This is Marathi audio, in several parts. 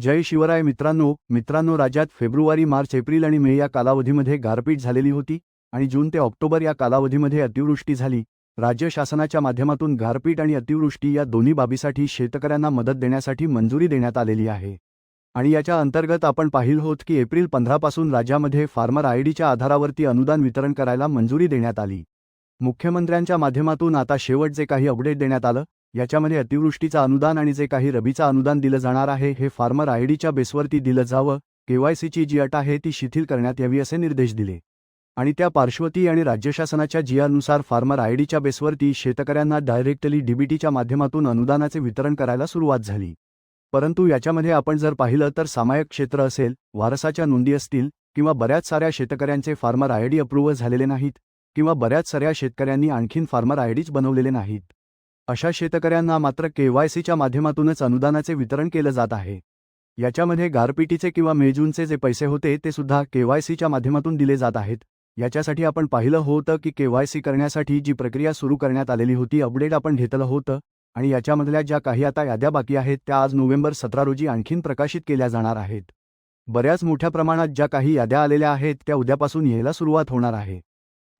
जय शिवराय मित्रांनो मित्रांनो राज्यात फेब्रुवारी मार्च एप्रिल आणि मे या कालावधीमध्ये गारपीट झालेली होती आणि जून ते ऑक्टोबर या कालावधीमध्ये अतिवृष्टी झाली. राज्य शासनाच्या माध्यमातून गारपीट आणि अतिवृष्टी या दोन्ही बाबीसाठी शेतकऱ्यांना मदत देण्यासाठी मंजुरी देण्यात आलेली आहे. आणि याच्या अंतर्गत आपण पाहिलं होत की एप्रिल पंधरापासून राज्यामध्ये फार्मर आयडीच्या आधारावरती अनुदान वितरण करायला मंजुरी देण्यात आली. मुख्यमंत्र्यांच्या माध्यमातून आता शेवट जे काही अपडेट देण्यात आलं. याच्यामध्ये अतिवृष्टीचं अनुदान आणि जे काही रबीचं अनुदान दिलं जाणार आहे हे फार्मर आयडीच्या बेसवरती दिलं जावं केवायसीची जी अट आहे ती शिथिल करण्यात यावी असे निर्देश दिले. आणि त्या पार्श्वती आणि राज्य शासनाच्या जियानुसार फार्मर आयडीच्या बेसवरती शेतकऱ्यांना डायरेक्टली डीबीटीच्या माध्यमातून अनुदानाचे वितरण करायला सुरुवात झाली. परंतु याच्यामध्ये आपण जर पाहिलं तर सामायिक क्षेत्र असेल वारसाच्या नोंदी असतील किंवा बऱ्याच साऱ्या शेतकऱ्यांचे फार्मर आयडी अप्रूव्हल झालेले नाहीत किंवा बऱ्याच साऱ्या शेतकऱ्यांनी आणखीन फार्मर आयडीच बनवलेले नाहीत. अशा शेतकऱ्यांना मात्र केवायसीच्या माध्यमातूनच अनुदानाचे वितरण केलं जात आहे. याच्यामध्ये गारपिटीचे किंवा मेजूनचे जे पैसे होते ते सुद्धा केवायसीच्या माध्यमातून दिले जात आहेत. याच्यासाठी आपण पाहिलं होतं की केवायसी करण्यासाठी जी प्रक्रिया सुरू करण्यात आलेली होती अपडेट आपण घेतलं होतं आणि याच्यामधल्या ज्या काही आता याद्या बाकी आहेत त्या आज नोव्हेंबर सतरा रोजी आणखीन प्रकाशित केल्या जाणार आहेत. बऱ्याच मोठ्या प्रमाणात ज्या काही याद्या आलेल्या आहेत त्या उद्यापासून यायला सुरुवात होणार आहे.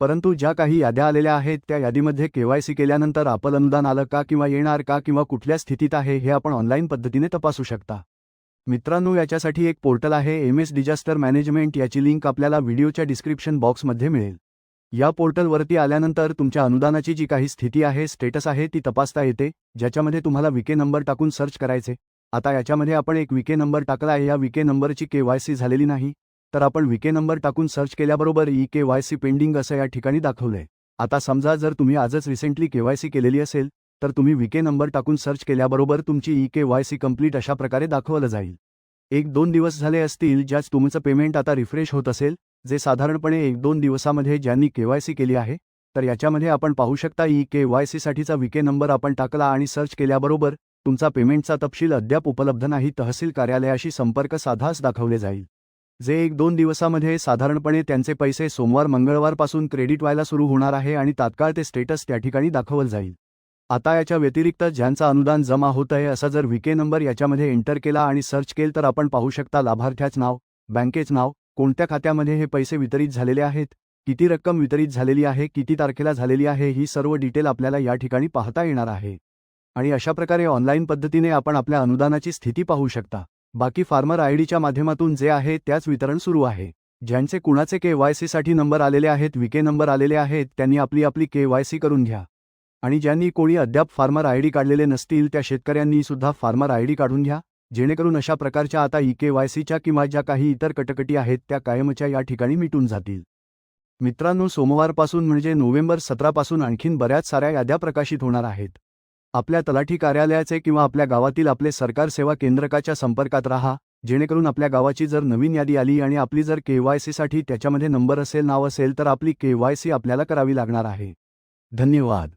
परंतु ज्या काही याद्या आलेल्या आहेत त्या यादीमध्ये केवायसी केल्यानंतर आपलं अनुदान आलं का किंवा येणार का किंवा कुठल्या स्थितीत आहे हे आपण ऑनलाईन पद्धतीने तपासू शकता. मित्रांनो याच्यासाठी एक पोर्टल आहे एम एस डिजास्टर मॅनेजमेंट. याची लिंक आपल्याला व्हिडिओच्या डिस्क्रिप्शन बॉक्समध्ये मिळेल. या पोर्टलवरती आल्यानंतर तुमच्या अनुदानाची जी काही स्थिती आहे स्टेटस आहे ती तपासता येते ज्याच्यामध्ये तुम्हाला विके नंबर टाकून सर्च करायचे. आता याच्यामध्ये आपण एक विके नंबर टाकला आहे या विके नंबरची केवायसी झालेली नाही. तर आपण विके नंबर टाकून सर्च केल्याबरोबर E K Y C pending असं या ठिकाणी दाखवलंय. आता समजा जर तुम्ही आजच रिसेंटली केवायसी केलेली असेल तर तुम्ही विके नंबर टाकून सर्च केल्याबरोबर तुमची E K Y C complete अशा प्रकारे दाखवलं जाईल. एक दोन दिवस झाले असतील ज्याच तुमचं पेमेंट आता रिफ्रेश होत असेल जे साधारणपणे एक दोन दिवसामध्ये ज्यांनी केवायसी केली आहे तर याच्यामध्ये आपण पाहू शकता ई के वाय सीसाठीचा विके नंबर आपण टाकला आणि सर्च केल्याबरोबर तुमचा पेमेंटचा तपशील अद्याप उपलब्ध नाही तहसील कार्यालयाशी संपर्क साधाच दाखवले जाईल. जे एक दोन दिवसामध्ये साधारणपणे त्यांचे पैसे सोमवार मंगळवारपासून क्रेडिट व्हायला सुरू होणार आहे आणि तात्काळ ते स्टेटस त्या ठिकाणी दाखवलं जाईल. आता याच्या व्यतिरिक्त ज्यांचं अनुदान जमा होत आहे असा जर विके नंबर याच्यामध्ये एंटर केला आणि सर्च केलं तर आपण पाहू शकता लाभार्थ्याच नाव बँकेच नाव कोणत्या खात्यामध्ये हे पैसे वितरित झालेले आहेत किती रक्कम वितरित झालेली आहे किती तारखेला झालेली आहे ही सर्व डिटेल आपल्याला या ठिकाणी पाहता येणार आहे. आणि अशा प्रकारे ऑनलाईन पद्धतीने आपण आपल्या अनुदानाची स्थिती पाहू शकता. बाकी फार्मर आयडीच्या माध्यमातून जे आहे त्याच वितरण सुरू आहे. ज्यांचे कुणाचे के वाय सीसाठी नंबर आलेले आहेत विके नंबर आलेले आहेत त्यांनी आपली आपली के वाय सी करून घ्या. आणि ज्यांनी कोणी अद्याप फार्मर आय डी काढलेले नसतील त्या शेतकऱ्यांनी सुद्धा फार्मर आयडी काढून घ्या. जेणेकरून अशा प्रकारच्या आता ई के वाय सीच्या किंवा ज्या काही इतर कटकटी आहेत त्या कायमच्या या ठिकाणी मिटून जातील. मित्रांनो सोमवारपासून म्हणजे नोव्हेंबर सतरापासून आणखीन बऱ्याच साऱ्या याद्या प्रकाशित होणार आहेत. आपल्या तलाठी कार्यालयाचे किंवा आपल्या गावातील आपले सरकार सेवा केंद्रकाच्या संपर्कात राहा जेणेकरून आपल्या गावाची जर नवीन यादी आली आणि आपली जर केवायसीसाठी त्याच्यामध्ये नंबर असेल नाव असेल तर आपली केवायसी आपल्याला करावी लागणार आहे. धन्यवाद.